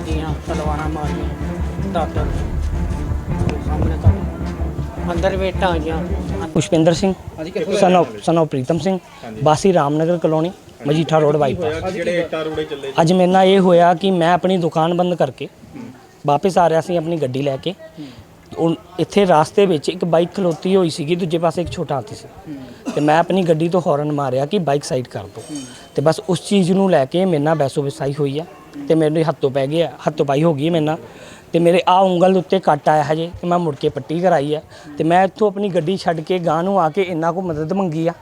ਮਾਰੀਆਂ ਤਲਵਾਰਾਂ ਮਾਰੀਆਂ ਦਾਤਰ ਸਾਹਮਣੇ ਤਾਂ ਅੰਦਰ ਵੇਟਾਂ ਆਈਆਂ। Pushpinder Singh son of son of Pritam Singh Bassi Ramnagar colony Majitha road bypass. ਅੱਜ ਜਿਹੜੇ ਇੱਟਾਂ ਰੋੜੇ ਚੱਲੇ ਅੱਜ ਮੇਰੇ ਨਾਲ ਇਹ ਹੋਇਆ ਕਿ ਮੈਂ ਆਪਣੀ ਦੁਕਾਨ ਬੰਦ ਕਰਕੇ ਵਾਪਸ ਆ ਰਿਹਾ ਸੀ ਆਪਣੀ ਗੱਡੀ ਲੈ ਕੇ। ਉਹ ਇੱਥੇ ਰਾਸਤੇ ਵਿੱਚ ਇੱਕ ਬਾਈਕ ਖਲੋਤੀ ਹੋਈ ਸੀਗੀ ਦੂਜੇ ਪਾਸੇ ਇੱਕ ਛੋਟਾ ਹਾਥੀ ਸੀ। ਤੇ ਮੈਂ ਆਪਣੀ ਗੱਡੀ ਤੋਂ ਹੌਰਨ ਮਾਰਿਆ ਕਿ ਬਾਈਕ ਸਾਈਡ ਕਰ ਦਿਓ ਤੇ ਬਸ ਉਸ ਚੀਜ਼ ਨੂੰ ਲੈ ਕੇ ਮੇਰੇ ਨਾਲ ਬੈਸੋ ਵਿਸਾਈ ਹੋਈ ਆ। ਤੇ ਮੇਰੇ ਹੱਥੋਂ ਪੈ ਗਿਆ, ਹੱਥੋਂ ਪਾਈ ਹੋ ਗਈ ਮੇਰੇ ਨਾਲ। ਤੇ ਮੇਰੇ ਆ ਉਂਗਲ ਉੱਤੇ ਕੱਟ ਆਇਆ ਹਜੇ, ਤੇ ਮੈਂ ਮੁੜ ਕੇ ਪੱਟੀ ਕਰਾਈ ਆ। ਤੇ ਮੈਂ ਇੱਥੋਂ ਆਪਣੀ ਗੱਡੀ ਛੱਡ ਕੇ ਗਾਂ ਨੂੰ ਆ ਕੇ ਇਹਨਾਂ ਕੋ ਮਦਦ ਮੰਗੀ ਆ।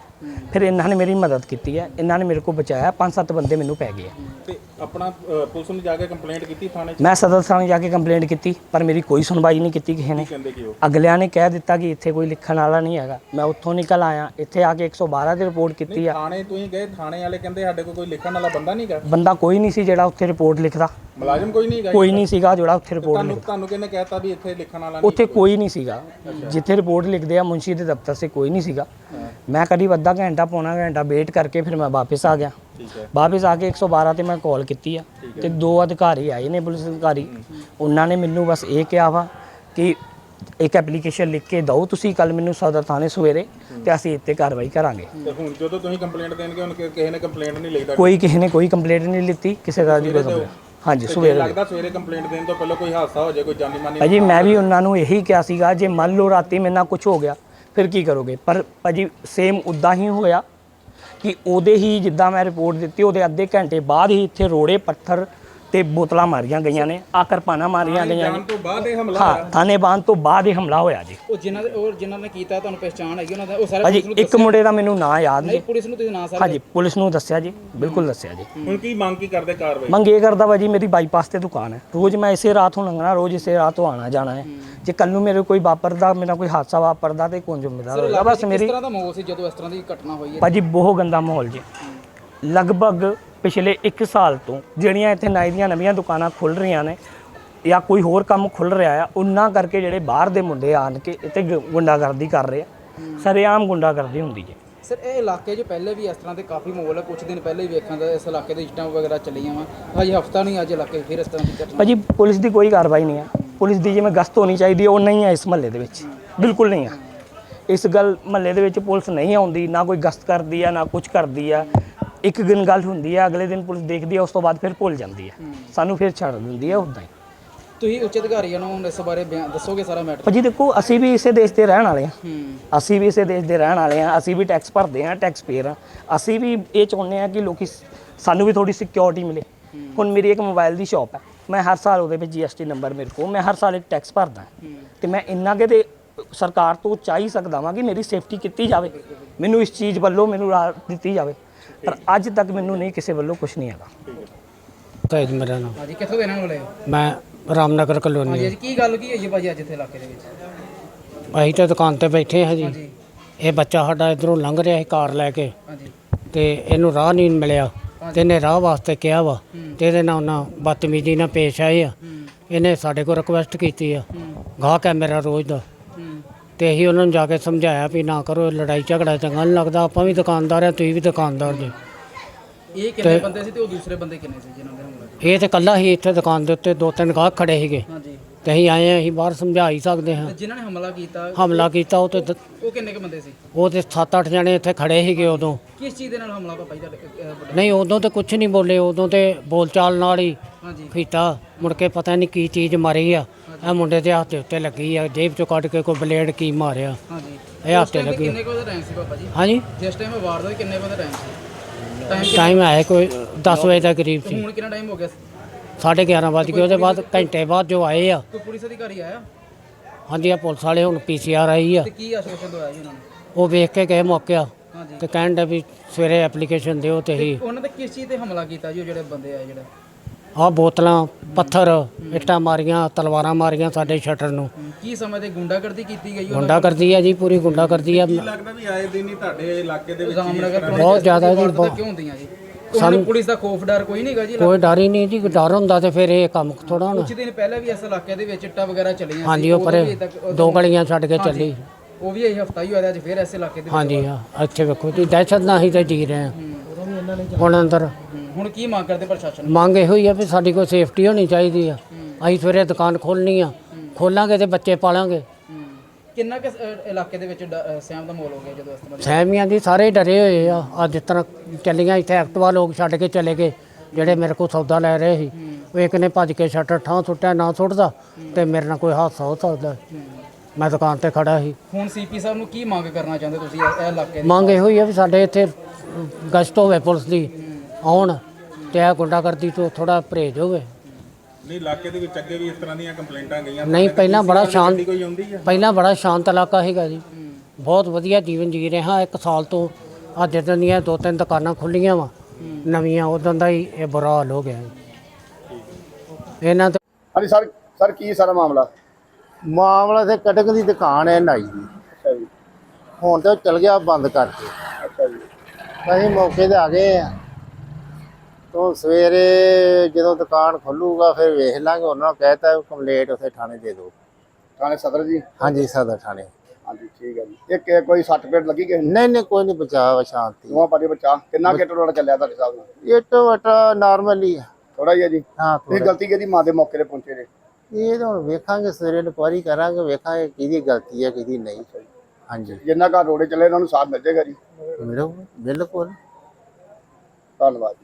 ਫਿਰ ਇਹਨਾਂ ਨੇ ਮੇਰੀ ਮਦਦ ਕੀਤੀ ਹੈ ਇਹਨਾਂ ਨੇ ਮੇਰੇ ਕੋ ਬਚਾਇਆ ਪੰਜ ਸੱਤ ਬੰਦੇ ਮੈਨੂੰ ਪੈ ਗਏ ਆ। ਤੇ ਆਪਣਾ ਅ, ਪੁਲਿਸ ਨੂੰ ਜਾ ਕੇ ਕੰਪਲੇਂਟ ਕੀਤੀ ਥਾਣੇ 'ਚ? ਮੈਂ ਸਦਰ ਥਾਣੇ ਜਾ ਕੇ ਕੰਪਲੇਂਟ ਕੀਤੀ ਪਰ ਮੇਰੀ ਕੋਈ ਸੁਣਵਾਈ ਨਹੀਂ ਕੀਤੀ ਕਿਸੇ ਨੇ। ਕਹਿੰਦੇ ਕਿ ਉਹ ਅਗਲਿਆਂ ਨੇ ਕਹਿ ਦਿੱਤਾ ਕਿ ਇੱਥੇ ਕੋਈ ਲਿਖਣ ਵਾਲਾ ਨਹੀਂ ਹੈਗਾ। ਮੈਂ ਉੱਥੋਂ ਨਿਕਲ ਆਇਆ ਇੱਥੇ ਆ ਕੇ 112 ਦੀ ਰਿਪੋਰਟ ਕੀਤੀ ਆ। ਥਾਣੇ ਤੁਸੀਂ ਗਏ ਥਾਣੇ ਵਾਲੇ ਕਹਿੰਦੇ ਸਾਡੇ ਕੋਲ ਕੋਈ ਲਿਖਣ ਵਾਲਾ ਬੰਦਾ ਨਹੀਂਗਾ। ਬੰਦਾ ਕੋਈ ਨਹੀਂ ਸੀ ਜਿਹੜਾ ਉੱਥੇ ਰਿਪੋਰਟ ਲਿਖਦਾ। ਮੁਲਾਜ਼ਮ ਕੋਈ ਨਹੀਂਗਾ? ਕੋਈ ਨਹੀਂ ਸੀਗਾ ਜਿਹੜਾ ਉੱਥੇ ਰਿਪੋਰਟ ਤੁਹਾਨੂੰ ਲਿਖਦਾ। ਤੁਹਾਨੂੰ ਕਿਹਨੇ ਕਹਿਤਾ ਵੀ ਇੱਥੇ ਲਿਖਣ ਵਾਲਾ ਨਹੀਂ? ਉੱਥੇ ਕੋਈ ਨਹੀਂ ਸੀਗਾ। ਜਿੱਥੇ ਰਿਪੋਰਟ ਲਿਖਦੇ ਆ ਮੁੰਸ਼ੀ ਦੇ ਦਫ਼ਤਰ 'ਸੇ ਕੋਈ ਨਹੀਂ ਸੀਗਾ। ਮੈਂ ਕਰੀਬ ਅੱਧਾ ਘੰਟਾ ਪੌਣਾ ਘੰਟਾ ਵੇਟ ਕਰਕੇ ਫਿਰ ਮੈਂ ਵਾਪਸ ਆ ਗਿਆ। ਠੀਕ ਹੈ। ਵਾਪਸ ਆ ਕੇ 112 ਤੇ ਮੈਂ ਕਾਲ ਕੀਤੀ ਆ ਤੇ ਦੋ ਅਧਿਕਾਰੀ ਆਏ ਨੇ ਪੁਲਿਸ ਅਧਿਕਾਰੀ। ਉਹਨਾਂ ਨੇ ਮੈਨੂੰ ਬਸ ਇਹ ਕਿਹਾ ਵਾ ਕਿ ਇੱਕ ਐਪਲੀਕੇਸ਼ਨ ਲਿਖ ਕੇ ਦਿਓ ਤੁਸੀਂ ਕੱਲ ਮੈਨੂੰ ਸਦਰ ਥਾਣੇ ਸਵੇਰੇ ਤੇ ਅਸੀਂ ਇੱਥੇ ਕਾਰਵਾਈ ਕਰਾਂਗੇ। ਤੇ ਹੁਣ ਜਦੋਂ ਤੁਸੀਂ ਕੰਪਲੇਂਟ ਦੇਣਗੇ ਹੁਣ ਕਿ- ਕਿਸੇ ਨੇ ਕੰਪਲੇਂਟ ਨਹੀਂ ਲਈ ਤੁਹਾਡੀ? ਕੋਈ ਕਿਸੇ ਨੇ ਕੋਈ ਕੰਪਲੇਂਟ ਨਹੀਂ ਲਿੱਤੀ ਕਿਸੇ ਦਾ ਦੀ ਕੋਈ complaint। ਹਾਂਜੀ ਤੇ ਸਵੇਰੇ। ਲੱਗਦਾ ਸਵੇਰੇ ਕੰਪਲੇਂਟ ਦੇਣ ਤੋਂ ਪਹਿਲਾਂ ਕੋਈ ਹਾਦਸਾ ਹੋ ਜਾਏ ਕੋਈ ਜਾਨੀ ਮਾਨੀ ਭਾਜੀ ਮੈਂ ਵੀ ਉਹਨਾਂ ਨੂੰ ਇਹੀ ਕਿਹਾ ਸੀਗਾ ਜੇ ਮੰਨ ਲਓ ਰਾਤੀ ਮੇਰੇ ਨਾਲ ਕੁਝ ਹੋ ਗਿਆ ਫਿਰ ਕੀ ਕਰੋਗੇ? ਪਰ ਭਾਜੀ ਸੇਮ ਉਦਾਂ ਹੀ ਹੋਇਆ ਕਿ ਉਹਦੇ ਹੀ ਜਿੱਦਾਂ ਮੈਂ ਰਿਪੋਰਟ ਦਿੱਤੀ, ਉਹਦੇ ਅੱਧੇ ਘੰਟੇ ਬਾਅਦ ਹੀ ਇੱਥੇ ਰੋੜੇ, ਪੱਥਰ ਤੇ ਬੋਤਲਾਂ ਮਾਰੀਆਂ ਗਈਆਂ ਨੇ ਆ ਕਿਰਪਾਨਾਂ ਮਾਰੀਆਂ ਗਈਆਂ ਨੇ। ਤੋਂ ਬਾਅਦ ਇਹ ਹਮਲਾ ਹਾਂ ਥਾਣੇ ਬਾਂਧ ਤੋਂ ਬਾਅਦ ਇਹ ਹਮਲਾ ਹੋਇਆ ਜੀ। ਉਹ ਜਿਨ੍ਹਾਂ ਦੇ ਉਹ ਜਿਨ੍ਹਾਂ ਨੇ ਕੀਤਾ ਤੁਹਾਨੂੰ ਪਛਾਣ ਹੈਗੀ ਉਹਨਾਂ ਦਾ ਉਹ ਸਾਰੇ ਨੂੰ ਇੱਕ ਮੁੰਡੇ ਦਾ ਮੈਨੂੰ ਨਾਂ ਯਾਦ ਨਹੀਂ ਨਹੀਂ ਪੁਲਿਸ ਨੂੰ ਤੁਸੀਂ ਨਾ ਸਕਦੇ ਹਾਂਜੀ ਪੁਲਿਸ ਨੂੰ ਦੱਸਿਆ ਜੀ ਬਿਲਕੁਲ ਦੱਸਿਆ ਜੀ। ਹੁਣ ਕੀ ਮੰਗ ਕੀ ਕਰਦੇ ਕਾਰਵਾਈ? ਮੰਗ ਇਹ ਕਰਦਾ ਭਾਜੀ ਮੇਰੀ ਬਾਈਪਾਸ ਤੇ ਦੁਕਾਨ ਹੈ। ਰੋਜ਼ ਮੈਂ ਇਸੇ ਰਾਤ ਨੂੰ ਲੰਘਣਾ ਰੋਜ਼ ਇਸੇ ਰਾਤ ਤੋਂ ਆਣਾ ਜਾਣਾ ਹੈ। ਜੇ ਕੱਲ ਨੂੰ ਮੇਰੇ ਕੋਈ ਵਾਪਰਦਾ ਮੇਰਾ ਕੋਈ ਹਾਦਸਾ ਵਾਪਰਦਾ ਤੇ ਕੌਣ ਜ਼ਿੰਮੇਦਾਰ ਹੋਏਗਾ ਬਸ ਮੇਰੀ ਤਰ੍ਹਾਂ ਦਾ ਮਾਹੌਲ ਸੀ ਜਦੋਂ ਇਸ ਤਰ੍ਹਾਂ ਦੀ ਘਟਨਾ ਹੋਈ ਹੈ? ਭਾਜੀ ਬਹੁਤ ਗੰਦਾ ਮਾਹੌਲ ਜੀ। ਲਗਭਗ ਪਿਛਲੇ 1 ਸਾਲ ਤੋਂ ਜਿਹੜੀਆਂ ਇੱਥੇ ਨਾਈ ਦੀਆਂ ਨਵੀਆਂ ਦੁਕਾਨਾਂ ਖੁੱਲ ਰਹੀਆਂ ਨੇ ਜਾਂ ਕੋਈ ਹੋਰ ਕੰਮ ਖੁੱਲ ਰਿਹਾ ਆ ਉਹਨਾਂ ਕਰਕੇ ਜਿਹੜੇ ਬਾਹਰ ਦੇ ਮੁੰਡੇ ਆਣ ਕੇ ਇੱਥੇ ਗੁ- ਗੁੰਡਾਗਰਦੀ ਕਰ ਰਹੇ ਆ। ਸਰੇਆਮ ਗੁੰਡਾਗਰਦੀ ਹੁੰਦੀ ਜੀ ਸਰ ਇਹ ਇਲਾਕੇ 'ਚ ਪਹਿਲੇ ਵੀ ਇਸ ਤਰ੍ਹਾਂ ਦੇ ਕਾਫੀ ਮਾਹੌਲ ਹੈ ਕੁਝ ਦਿਨ ਪਹਿਲੇ ਵੀ ਵੇਖਾਂ ਦਾ ਇਸ ਇਲਾਕੇ ਦੇ ਇੱਟਾਂ ਵਗੈਰਾ ਚੱਲੀਆਂ ਵਾ। ਹਜੇ ਹਫਤਾ ਨਹੀਂ ਅੱਜ ਇਲਾਕੇ 'ਚ ਫਿਰ ਇਸ ਤਰ੍ਹਾਂ ਦੀ ਘਟਨਾ। ਭਾਜੀ ਪੁਲਿਸ ਦੀ ਕੋਈ ਕਾਰਵਾਈ ਨਹੀਂ ਹੈ ਪੁਲਿਸ ਦੀ ਜਿਵੇਂ ਗਸ਼ਤ ਹੋਣੀ ਚਾਹੀਦੀ ਹੈ ਉਹ ਨਹੀਂ ਹੈ ਇਸ ਮਹੱਲੇ ਦੇ ਵਿੱਚ। ਬਿਲਕੁਲ ਨਹੀਂ ਹੈ ਇਸ ਗੱਲ ਮਹੱਲੇ ਦੇ ਵਿੱਚ ਪੁਲਿਸ ਨਹੀਂ ਆਉਂਦੀ ਨਾ ਕੋਈ ਗਸ਼ਤ ਕਰਦੀ ਹੈ ਨਾ ਕੁਝ ਕਰਦੀ ਹੈ ਇੱਕ ਦਿਨ ਗੱਲ ਹੁੰਦੀ ਹੈ ਅਗਲੇ ਦਿਨ ਪੁਲਿਸ ਦੇਖਦੀ ਹੈ ਉਸ ਤੋਂ ਬਾਅਦ ਫਿਰ ਭੁੱਲ ਜਾਂਦੀ ਹੈ। ਸਾਨੂੰ ਫਿਰ ਛੱਡ ਦਿੰਦੀ ਹੈ ਉਦਾਂ ਹੀ। ਤੁਸੀਂ ਉੱਚ ਅਧਿਕਾਰੀਆਂ ਨੂੰ ਇਸ ਬਾਰੇ ਬਿਆਨ ਦੱਸੋਗੇ ਸਾਰਾ ਮੈਟਰ? ਭਾਜੀ ਦੇਖੋ ਅਸੀਂ ਵੀ ਇਸੇ ਦੇਸ਼ ਦੇ ਰਹਿਣ ਵਾਲੇ ਹਾਂ। ਅਸੀਂ ਵੀ ਇਸੇ ਦੇਸ਼ ਦੇ ਰਹਿਣ ਵਾਲੇ ਹਾਂ ਅਸੀਂ ਵੀ ਟੈਕਸ ਭਰਦੇ ਹਾਂ ਟੈਕਸ ਪੇਅਰ ਹਾਂ ਅਸੀਂ ਵੀ ਇਹ ਚਾਹੁੰਦੇ ਹਾਂ ਕਿ ਲੋਕੀ ਸਾਨੂੰ ਵੀ ਥੋੜੀ ਸਿਕਿਉਰਿਟੀ ਮਿਲੇ। ਹੁਣ ਮੇਰੀ ਇੱਕ ਮੋਬਾਈਲ ਦੀ ਸ਼ਾਪ ਹੈ ਮੈਂ ਹਰ ਸਾਲ ਉਹਦੇ ਵਿੱਚ ਜੀਐਸਟੀ ਨੰਬਰ ਮੇਰੇ ਕੋਲ ਮੈਂ ਹਰ ਸਾਲ ਇੱਕ ਟੈਕਸ ਭਰਦਾ। ਤੇ ਮੈਂ ਇੰਨਾ ਕਿ ਤੇ ਸਰਕਾਰ ਤੋਂ ਚਾਹ ਸਕਦਾ ਵਾਂ ਕਿ ਮੇਰੀ ਸੇਫਟੀ ਕੀਤੀ ਜਾਵੇ। ਮੈਨੂੰ ਇਸ ਚੀਜ਼ ਵੱਲੋਂ ਮੈਨੂੰ ਰਾਹਤ ਦਿੱਤੀ ਜਾਵੇ। ਪਰ ਅੱਜ ਤੱਕ ਮੈਨੂੰ ਨਹੀਂ ਕਿਸੇ ਵੱਲੋਂ ਕੁਝ ਨਹੀਂ ਹੈਗਾ। ਤੈਜ ਮੇਰਾ ਨਾਮ। ਹਾਂਜੀ ਕਿੱਥੋਂ ਦੇ ਵਾਲੇ ਹੋ? ਮੈਂ ਰਾਮਨਗਰ ਹਾਂਜੀ ਕਲੋਨੀ ਅੱਜ ਕੀ ਗੱਲ ਕੀ ਹੋਈ ਹੈ ਭਾਜੀ ਅੱਜ ਇੱਥੇ ਇਲਾਕੇ ਦੇ ਵਿੱਚ? ਅਸੀਂ ਤਾਂ ਦੁਕਾਨ ਤੇ ਬੈਠੇ ਹਾਂ ਜੀ। ਹਾਂਜੀ। ਇਹ ਬੱਚਾ ਸਾਡਾ ਇਧਰੋਂ ਲੰਘ ਰਿਹਾ ਸੀ ਕਾਰ ਲੈ ਕੇ। ਹਾਂਜੀ। ਤੇ ਇਹਨੂੰ ਰਾਹ ਨਹੀਂ ਮਿਲਿਆ। ਤੇ ਇਹਨੇ ਰਾਹ ਵਾਸਤੇ ਕਿਹਾ ਵਾ। ਤੇ ਇਹਦੇ ਨਾਲ ਉਹਨਾਂ ਬਦਤਮੀਜ਼ੀ ਨਾਲ ਪੇਸ਼ ਆਏ ਆ। ਹੂੰ। ਇਹਨੇ ਸਾਡੇ ਕੋਲ ਰਿਕੁਐਸਟ ਕੀਤੀ ਆ। ਹੂੰ। ਗਾਹਕ ਹੈ ਮੇਰਾ ਰੋਜ਼ ਦਾ। ਤੇ ਅਸੀਂ ਉਹਨਾਂ ਨੂੰ ਜਾ ਕੇ ਸਮਝਾਇਆ ਵੀ ਨਾ ਕਰੋ ਲੜਾਈ ਝਗੜਾ ਚੰਗਾ ਨਹੀਂ ਲੱਗਦਾ ਆਪਾਂ ਵੀ ਦੁਕਾਨਦਾਰ ਆ ਤੁਸੀਂ ਵੀ ਦੁਕਾਨਦਾਰ ਜੀ। ਇਹ ਕਿੰਨੇ ਬੰਦੇ ਸੀ ਤੇ ਉਹ ਦੂਸਰੇ ਬੰਦੇ ਕਿੰਨੇ ਸੀ ਜਿਨ੍ਹਾਂ ਦੇ ਹਮਲਾ? ਇਹ ਤੇ ਕੱਲਾ ਹੀ ਇੱਥੇ ਦੁਕਾਨ ਦੇ ਉੱਤੇ ਦੋ ਤਿੰਨ ਗਾਹਕ ਖੜੇ ਸੀਗੇ। ਹਾਂਜੀ। ਤੇ ਅਸੀਂ ਆਏ ਆ ਅਸੀਂ ਬਾਹਰ ਸਮਝਾ ਹੀ ਸਕਦੇ ਹਾਂ। ਤੇ ਜਿਨ੍ਹਾਂ ਨੇ ਹਮਲਾ ਕੀਤਾ ਹਮਲਾ ਕੀਤਾ ਉਹ ਤੇ ਦ- ਉਹ ਕਿੰਨੇ ਕੁ ਬੰਦੇ ਸੀ? ਉਹ ਤੇ 7-8 ਜਣੇ ਇੱਥੇ ਖੜੇ ਸੀਗੇ ਉਦੋਂ। ਕਿਸ ਚੀਜ਼ ਦੇ ਨਾਲ ਹਮਲਾ ਪਾਪਾ ਜੀ ਤੁਹਾਡੇ ਅਹ, ਵੱਡੇ? ਨਹੀਂ ਉਦੋਂ ਤੇ ਕੁਝ ਨਹੀਂ ਬੋਲੇ ਉਦੋਂ ਤੇ ਬੋਲਚਾਲ ਨਾਲ ਹੀ ਹਾਂਜੀ। ਕੀਤਾ। ਮੁੜ ਕੇ ਪਤਾ ਨਹੀਂ ਕੀ ਚੀਜ਼ ਮਾਰੀ ਆ। ਇਹ ਮੁੰਡੇ ਦੇ ਹੱਥ ਦੇ ਉੱਤੇ ਲੱਗੀ ਆ ਜੇਬ ਚੋਂ ਕੱਢ ਕੇ ਕੋਈ ਬਲੇਡ ਕੀ ਮਾਰਿਆ। ਹਾਂਜੀ। ਇਹ ਹੱਥ ਤੇ ਲੱਗੀ। ਕਿੰਨੇ ਕੁ ਵਜੇ ਟਾਈਮ ਸੀ ਪਾਪਾ ਜੀ? ਹਾਂਜੀ? ਜਿਸ ਟਾਈਮ ਇਹ ਵਾਰਦਾਤ ਹੋਈ, ਕਿੰਨੇ ਵਜੇ ਟਾਈਮ ਸੀ? ਟਾਈਮ ਟਾਈਮ ਹੈ ਕੋਈ 10 ਵਜੇ ਦਾ ਕਰੀਬ ਸੀ। ਹੁਣ ਕਿੰਨਾ ਟਾਈਮ ਹੋ ਗਿਆ ਸਾਢੇ 11 ਵਜੇ ਗਏ ਉਹਦੇ ਬਾਅਦ ਘੰਟੇ ਬਾਅਦ ਜੋ ਆਏ ਆ। ਕੋਈ ਪੁਲਿਸ ਅਧਿਕਾਰੀ ਆਇਆ? ਹਾਂਜੀ ਆ ਪੁਲਿਸ ਵਾਲੇ ਹੁਣ ਪੀਸੀਆਰ ਆਈ ਆ। ਤੇ ਕੀ ਆਸ਼ਵਾਸਨ ਦਵਾਇਆ ਜੀ ਉਹਨਾਂ ਨੇ? ਉਹ ਵੇਖ ਕੇ ਗਏ ਮੌਕੇ ਆ ਤੇ ਕਹਿਣ ਦਾ ਵੀ ਸਵੇਰੇ ਐਪਲੀਕੇਸ਼ਨ ਦਿਓ ਤੇ ਹੀ। ਉਹਨਾਂ ਤੇ ਕਿਸ ਚੀਜ਼ ਤੇ ਹਮਲਾ ਕੀਤਾ ਜੀ ਉਹ ਜਿਹੜੇ ਬੰਦੇ ਆਏ ਜਿਹੜੇ? ਆਹ ਬੋਤਲਾਂ ਪੱਥਰ ਇੱਟਾਂ ਮਾਰੀਆਂ ਤਲਵਾਰਾਂ ਮਾਰੀਆਂ ਸਾਡੇ ਸ਼ਟਰ ਨੂੰ। ਕੀ ਸਮੇਂ ਤੇ ਗੁੰਡਾਗਰਦੀ ਕੀਤੀ ਗਈ? ਉਹਨਾਂ ਗੁੰਡਾ ਕਰਦੀ ਆ ਜੀ ਪੂਰੀ ਗੁੰਡਾ ਕਰਦੀ ਆ ਲੱਗਦਾ ਵੀ ਆਏ ਦਿਨ ਹੀ ਤੁਹਾਡੇ ਇਲਾਕੇ ਦੇ ਵਿੱਚ ਰਾਮਨਗਰ ਬਹੁਤ ਜ਼ਿਆਦਾ ਜੀ, ਬਹੁਤ। ਕਿਉਂ ਹੁੰਦੀਆਂ ਜੀ? ਸਾਨੂੰ ਪੁਲਿਸ ਦਾ ਖੋਫ ਡਰ ਕੋਈ ਨਹੀਂਗਾ ਜੀ? ਕੋਈ ਡਰ ਹੀ ਨਹੀਂ ਜੀ ਡਰ ਹੁੰਦਾ ਤੇ ਫਿਰ ਇਹ ਕੰਮ ਥੋੜਾ ਹੋਣਾ। ਕੁਝ ਦਿਨ ਪਹਿਲਾਂ ਵੀ ਇਸ ਇਲਾਕੇ ਦੇ ਵਿੱਚ ਇੱਟਾਂ ਵਗੈਰਾ ਚੱਲੀਆਂ ਹਾਂਜੀ ਉਹ ਪਰੇ ਦੋ ਗਲੀਆਂ ਛੱਡ ਕੇ ਚੱਲੀ। ਉਹ ਵੀ ਇਹ ਹਫਤਾ ਹੀ ਹੋਇਆ ਅੱਜ ਫੇਰ ਇਸ ਇਲਾਕੇ ਦੇ ਵਿੱਚ ਹਾਂਜੀ ਹਾਂ ਇੱਥੇ ਵੇਖੋ ਤੁਸੀਂ ਦਹਿਸ਼ਤ ਨਾਲ ਹੀ ਤੇ ਜੀ ਰਹੇ ਆ ਹਮ, ਹੁਣ ਅੰਦਰ ਹੁਣ ਕੀ ਮੰਗ ਕਰਦੇ ਪ੍ਰਸ਼ਾਸਨ ਨੂੰ? ਮੰਗ ਇਹੋ ਹੀ ਆ ਵੀ ਸਾਡੀ ਕੋਈ ਸੇਫਟੀ ਹੋਣੀ ਚਾਹੀਦੀ ਆ। ਅਸੀਂ ਸਵੇਰੇ ਦੁਕਾਨ ਖੋਲਣੀ ਆ। ਖੋਲਾਂਗੇ ਤੇ ਬੱਚੇ ਪਾਲਾਂਗੇ। ਹੂੰ। ਕਿੰਨਾ ਕਿ ਇਲਾਕੇ ਦੇ ਵਿੱਚ ਡ- ਅ, ਸਹਿਮ ਦਾ ਮਾਹੌਲ ਹੋ ਗਿਆ ਜਦੋਂ ਇਸ ਤਰ੍ਹਾਂ ਦੀ ਸਹਿਮੀਆਂ ਦੀ ਸਾਰੇ ਡਰੇ ਹੋਏ ਆ। ਆ ਜਿਸ ਤਰ੍ਹਾਂ ਚੱਲੀਆਂ ਇੱਥੇ ਐਕਟਿਵਾ ਲੋਕ ਛੱਡ ਕੇ ਚਲੇ ਗਏ ਜਿਹੜੇ ਮੇਰੇ ਕੋਲ ਸੌਦਾ ਲੈ ਰਹੇ ਸੀ। ਉਹ ਇੱਕ ਨੇ ਭੱਜ ਕੇ ਸ਼ਟਰ ਠਾਂ ਸੁੱਟਿਆ ਨਾ ਸੁੱਟਦਾ ਤੇ ਮੇਰੇ ਨਾਲ ਕੋਈ ਹਾਦਸਾ ਹੋ ਸਕਦਾ। ਮੈਂ ਦੁਕਾਨ ਤੇ ਖੜਾ ਸੀ। ਹੁਣ ਸੀਪੀ ਸਾਹਿਬ ਨੂੰ ਕੀ ਮੰਗ ਕਰਨਾ ਚਾਹੁੰਦੇ ਤੁਸੀਂ ਇਹ ਇਹ ਇਲਾਕੇ ਦੀ ਮੰਗ ਇਹੋ ਹੀ ਆ ਵੀ ਸਾਡੇ ਇੱਥੇ ਗਸ਼ਤ ਹੋਵੇ ਪੁਲਿਸ ਦੀ ਆਉਣ। ਤੇ ਇਹ ਗੁੰਡਾਗਰਦੀ ਤੋਂ ਥੋੜਾ ਪਰਹੇਜ਼ ਹੋਵੇ। ਨਹੀਂ ਇਲਾਕੇ ਦੇ ਵਿੱਚ ਅੱਗੇ ਵੀ ਇਸ ਤਰ੍ਹਾਂ ਦੀਆਂ ਕੰਪਲੇਂਟਾਂ ਗਈਆਂ। ਨਹੀਂ ਪਹਿਲਾਂ ਬੜਾ ਸ਼ਾਂਤ ਕੋਈ ਆਉਂਦੀ ਆ? ਪਹਿਲਾਂ ਬੜਾ ਸ਼ਾਂਤ ਇਲਾਕਾ ਸੀਗਾ ਜੀ। ਬਹੁਤ ਵਧੀਆ ਜੀਵਨ ਜੀ ਰਹੇ। ਹਾਂ ਇੱਕ ਸਾਲ ਤੋਂ ਅੱਜ ਜਿੱਦਾਂ ਦੀਆਂ ਦੋ ਤਿੰਨ ਦੁਕਾਨਾਂ ਖੁੱਲੀਆਂ ਵਾ। ਨਵੀਆਂ ਉਦੋਂ ਦਾ ਹੀ ਇਹ ਬੁਰਾ ਹਾਲ ਹੋ ਗਿਆ ਇਹਨਾਂ ਤੇ ਹਾਂਜੀ ਸਰ ਸਰ ਕੀ ਸਾਰਾ ਮਾਮਲਾ? ਮਾਮਲਾ ਤੇ ਕਟਕ ਦੀ ਦੁਕਾਨ ਹੈ ਨਾਈ ਦੀ। ਅੱਛਾ ਜੀ। ਹੁਣ ਤੇ ਉਹ ਚਲ ਗਿਆ ਬੰਦ ਕਰਕੇ। ਅੱਛਾ ਜੀ। ਅਸੀਂ ਮੌਕੇ ਤੇ ਆ ਗਏ ਆ ਤੋਂ ਸਵੇਰੇ ਜਦੋਂ ਦੁਕਾਨ ਖੁੱਲੂਗਾ ਫਿਰ ਵੇਖ ਲਾਂਗੇ। ਉਹਨਾਂ ਨੂੰ ਕਹਿਤਾ ਕੰਪਲੀਟ ਉਥੇ ਥਾਣੇ ਦੇ ਦਿਓ। ਥਾਣੇ ਸਦਰ ਜੀ? ਹਾਂਜੀ ਸਦਰ ਥਾਣੇ। ਹਾਂਜੀ ਠੀਕ ਹੈ ਜੀ। ਇੱਕ ਇਹ ਕੋਈ ਸੱਟ ਪੇਟ ਲੱਗੀ ਨੂੰ? ਨਹੀਂ ਨਹੀਂ ਕੋਈ ਨਹੀਂ ਬਚਾਅ ਸ਼ਾਂਤੀ। ਦੋਵਾਂ ਪਾਰੀ ਬੱਚਾ ਕਿੰਨਾ ਕਿਟ ਰੋਡ ਚੱਲਿਆ ਤੁਹਾਡੇ ਸਾਹਿਬ ਨਾਲ? ਇਹ ਤੋਂ ਵਟਾ ਨਾਰਮਲ ਹੀ ਆ। ਥੋੜਾ ਹੀ ਹੈ ਜੀ। ਹਾਂ ਥੋੜ੍ਹਾ। ਗਲਤੀ ਕਿਹਦੀ ਮਾਂ ਦੇ ਮੌਕੇ ਤੇ ਪਹੁੰਚੇ ਨੇ ਇਹ ਤਾਂ ਹੁਣ ਵੇਖਾਂਗੇ ਸਵੇਰੇ ਇਨਕੁਆਰੀ ਕਰਾਂਗੇ ਵੇਖਾਂਗੇ ਕਿਹਦੀ ਗਲਤੀ ਹੈ ਕਿਹਦੀ ਨਹੀਂ। ਹਾਂਜੀ। ਜਿੰਨਾ ਘਰ ਰੋੜੇ ਚੱਲੇ ਉਹਨਾਂ ਨੂੰ ਸਾਥ ਮਿਲ ਜਾਏਗਾ ਜੀ। ਮਿਲੋ ਬਿਲਕੁਲ। ਧੰਨਵਾਦ